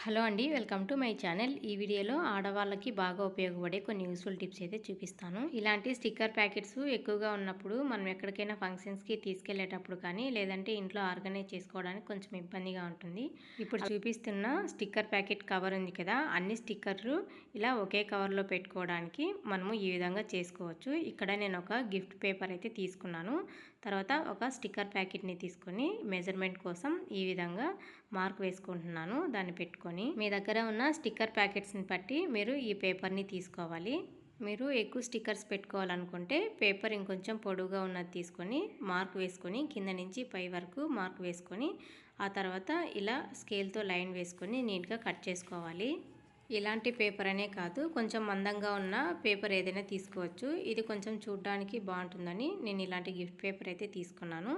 Hello అండి welcome to my channel. ఈ వీడియోలో ఆడవాళ్ళకి బాగా ఉపయోగపడే కొన్ని యూస్ఫుల్ టిప్స్ అయితే చూపిస్తాను. ఇలాంటి స్టిక్కర్ ప్యాకెట్స్ ఎక్కువగా ఉన్నప్పుడు మనం ఎక్కడికైనా ఫంక్షన్స్కి తీసుకెళ్ళేటప్పుడు కానీ లేదంటే ఇంట్లో ఆర్గనైజ్ చేసుకోవడానికి కొంచెం ఇబ్బందిగా ఉంటుంది. ఇప్పుడు చూపిస్తున్న స్టిక్కర్ ప్యాకెట్ కవర్ ఉంది కదా అన్ని స్టిక్కర్లు ఇలా ఒకే కవర్లో పెట్టుకోవడానికి మనము ఈ విధంగా చేసుకోవచ్చు. ఇక్కడ నేను ఒక గిఫ్ట్ పేపర్ అయితే తీసుకున్నాను. తర్వాత ఒక స్టిక్కర్ ప్యాకెట్ని తీసుకొని మెజర్మెంట్ కోసం ఈ విధంగా మార్క్ వేసుకుంటున్నాను. దాన్ని పెట్టుకొని మీ దగ్గర ఉన్న స్టిక్కర్ ప్యాకెట్స్ని బట్టి మీరు ఈ పేపర్ని తీసుకోవాలి. మీరు ఎక్కువ స్టిక్కర్స్ పెట్టుకోవాలనుకుంటే పేపర్ ఇంకొంచెం పొడుగా ఉన్నది తీసుకొని మార్క్ వేసుకొని కింద నుంచి పై వరకు మార్క్ వేసుకొని ఆ తర్వాత ఇలా స్కేల్తో లైన్ వేసుకొని నీట్గా కట్ చేసుకోవాలి. ఇలాంటి పేపర్ అనే కాదు కొంచెం మందంగా ఉన్న పేపర్ ఏదైనా తీసుకోవచ్చు. ఇది కొంచెం చూడడానికి బాగుంటుందని నేను ఇలాంటి గిఫ్ట్ పేపర్ అయితే తీసుకున్నాను.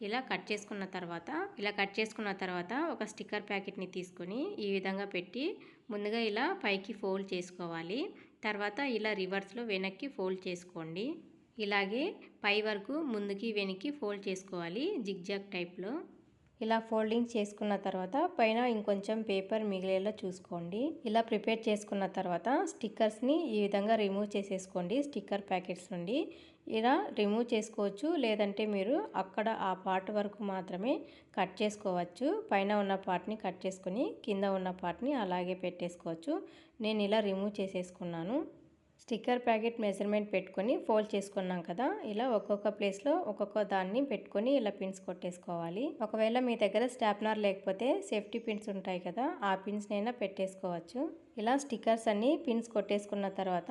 ఇలా కట్ చేసుకున్న తర్వాత ఇలా కట్ చేసుకున్న తర్వాత ఒక స్టిక్కర్ ప్యాకెట్ని తీసుకొని ఈ విధంగా పెట్టి ముందుగా ఇలా పైకి ఫోల్డ్ చేసుకోవాలి. తర్వాత ఇలా రివర్స్లో వెనక్కి ఫోల్డ్ చేసుకోండి. ఇలాగే పై వరకు ముందుకి వెనక్కి ఫోల్డ్ చేసుకోవాలి జిగ్జాగ్ టైప్లో. ఇలా ఫోల్డింగ్ చేసుకున్న తర్వాత పైన ఇంకొంచెం పేపర్ మిగిలేలా చూసుకోండి. ఇలా ప్రిపేర్ చేసుకున్న తర్వాత స్టిక్కర్స్ని ఈ విధంగా రిమూవ్ చేసేసుకోండి స్టిక్కర్ ప్యాకెట్స్ నుండి. ఇలా రిమూవ్ చేసుకోవచ్చు లేదంటే మీరు అక్కడ ఆ పార్ట్ వరకు మాత్రమే కట్ చేసుకోవచ్చు. పైన ఉన్న పార్ట్ని కట్ చేసుకుని కింద ఉన్న పార్ట్ని అలాగే పెట్టేసుకోవచ్చు. నేను ఇలా రిమూవ్ చేసేసుకున్నాను. స్టిక్కర్ ప్యాకెట్ మెజర్మెంట్ పెట్టుకొని ఫోల్డ్ చేసుకున్నాం కదా ఇలా ఒక్కొక్క ప్లేస్లో ఒక్కొక్క దాన్ని పెట్టుకొని ఇలా పిన్స్ కొట్టేసుకోవాలి. ఒకవేళ మీ దగ్గర స్టాప్నర్ లేకపోతే సేఫ్టీ పిన్స్ ఉంటాయి కదా ఆ పిన్స్నైనా పెట్టేసుకోవచ్చు. ఇలా స్టిక్కర్స్ అన్నీ పిన్స్ కొట్టేసుకున్న తర్వాత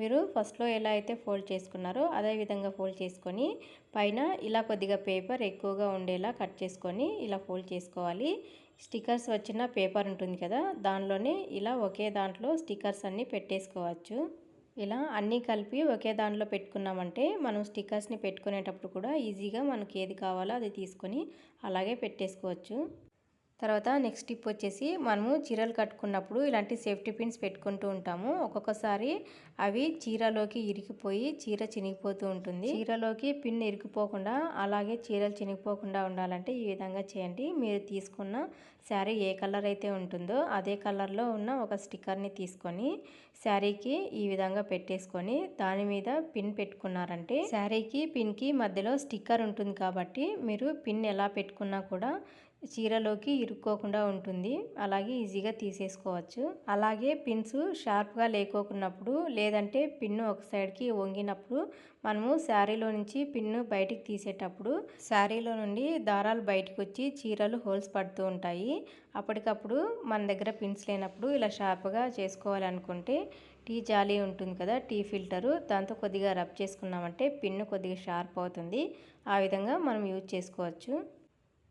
మీరు ఫస్ట్లో ఎలా అయితే ఫోల్డ్ చేసుకున్నారో అదే విధంగా ఫోల్డ్ చేసుకొని పైన ఇలా కొద్దిగా పేపర్ ఎక్కువగా ఉండేలా కట్ చేసుకొని ఇలా ఫోల్డ్ చేసుకోవాలి. స్టిక్కర్స్ వచ్చిన పేపర్ ఉంటుంది కదా దానిలోనే ఇలా ఒకే దాంట్లో స్టిక్కర్స్ అన్నీ పెట్టేసుకోవచ్చు. ఇలా అన్నీ కలిపి ఒకే దానిలో పెట్టుకున్నామంటే మనం స్టిక్కర్స్ని పెట్టుకునేటప్పుడు కూడా ఈజీగా మనకి ఏది కావాలో అది తీసుకొని అలాగే పెట్టేసుకోవచ్చు. తర్వాత నెక్స్ట్ టిప్ వచ్చేసి మనము చీరలు కట్టుకున్నప్పుడు ఇలాంటి సేఫ్టీ పిన్స్ పెట్టుకుంటూ ఉంటాము. ఒక్కొక్కసారి అవి చీరలోకి ఇరికిపోయి చీర చినిగిపోతూ ఉంటుంది. చీరలోకి పిన్ ఇరికిపోకుండా అలాగే చీరలు చినిగిపోకుండా ఉండాలంటే ఈ విధంగా చేయండి. మీరు తీసుకున్న శారీ ఏ కలర్ అయితే ఉంటుందో అదే కలర్లో ఉన్న ఒక స్టిక్కర్ని తీసుకొని శారీకి ఈ విధంగా పెట్టేసుకొని దాని మీద పిన్ పెట్టుకున్నారంటే శారీకి పిన్కి మధ్యలో స్టిక్కర్ ఉంటుంది కాబట్టి మీరు పిన్ ఎలా పెట్టుకున్నా కూడా చీరలోకి ఇరుక్కోకుండా ఉంటుంది. అలాగే ఈజీగా తీసేసుకోవచ్చు. అలాగే పిన్స్ షార్ప్గా లేకోకున్నప్పుడు లేదంటే పిన్ను ఒక సైడ్కి వంగినప్పుడు మనము శారీలో నుంచి పిన్ను బయటికి తీసేటప్పుడు శారీలో నుండి దారాలు బయటకు వచ్చి చీరలు హోల్స్ పడుతూ ఉంటాయి. అప్పటికప్పుడు మన దగ్గర పిన్స్ లేనప్పుడు ఇలా షార్ప్గా చేసుకోవాలనుకుంటే టీ జాలీ ఉంటుంది కదా టీ ఫిల్టరు. దాంతో కొద్దిగా రబ్ చేసుకున్నామంటే పిన్ను కొద్దిగా షార్ప్ అవుతుంది. ఆ విధంగా మనం యూజ్ చేసుకోవచ్చు.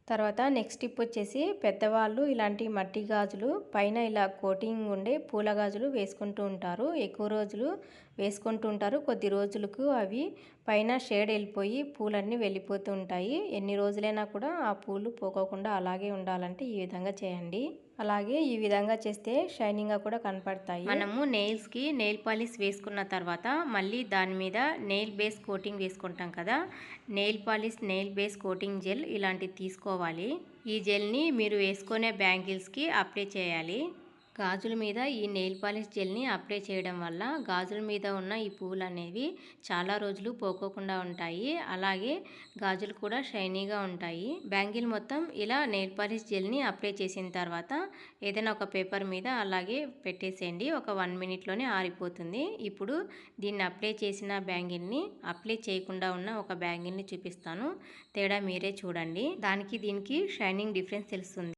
తర్వాత నెక్స్ట్ టిప్ వచ్చేసి పెద్దవాళ్ళు ఇలాంటి మట్టి గాజులు పైన ఇలా కోటింగ్ ఉండే పూల గాజులు వేసుకుంటూ ఉంటారు. ఎక్కువ రోజులు వేసుకుంటూ ఉంటారు. కొద్ది రోజులకు అవి పైన షేడ్ వెళ్ళిపోయి పూలన్నీ వెళ్ళిపోతూ ఉంటాయి. ఎన్ని రోజులైనా కూడా ఆ పూలు పోకోకుండా అలాగే ఉండాలంటే ఈ విధంగా చేయండి. అలాగే ఈ విధంగా చేస్తే షైనింగ్గా కూడా కనపడతాయి. మనము నెయిల్స్కి నెయిల్ పాలిష్ వేసుకున్న తర్వాత మళ్ళీ దాని మీద నెయిల్ బేస్ కోటింగ్ వేసుకుంటాం కదా nail polish nail base coating gel ఇలాంటివి తీసుకోవాలి. ఈ జెల్ని మీరు వేసుకునే బ్యాంగిల్స్కి అప్లై చేయాలి. గాజుల మీద ఈ నెయిల్ పాలిష్ జెల్ని అప్లై చేయడం వల్ల గాజుల మీద ఉన్న ఈ పువ్వులు అనేవి చాలా రోజులు పోకోకుండా ఉంటాయి. అలాగే గాజులు కూడా షైనీగా ఉంటాయి. బ్యాంగిల్ మొత్తం ఇలా నెయిల్ పాలిష్ జెల్ని అప్లై చేసిన తర్వాత ఏదైనా ఒక పేపర్ మీద అలాగే పెట్టేసేయండి. ఒక వన్ మినిట్లోనే ఆరిపోతుంది. ఇప్పుడు దీన్ని అప్లై చేసిన బ్యాంగిల్ని అప్లై చేయకుండా ఉన్న ఒక బ్యాంగిల్ని చూపిస్తాను. తేడా మీరే చూడండి. దానికి దీనికి షైనింగ్ డిఫరెన్స్ తెలుస్తుంది.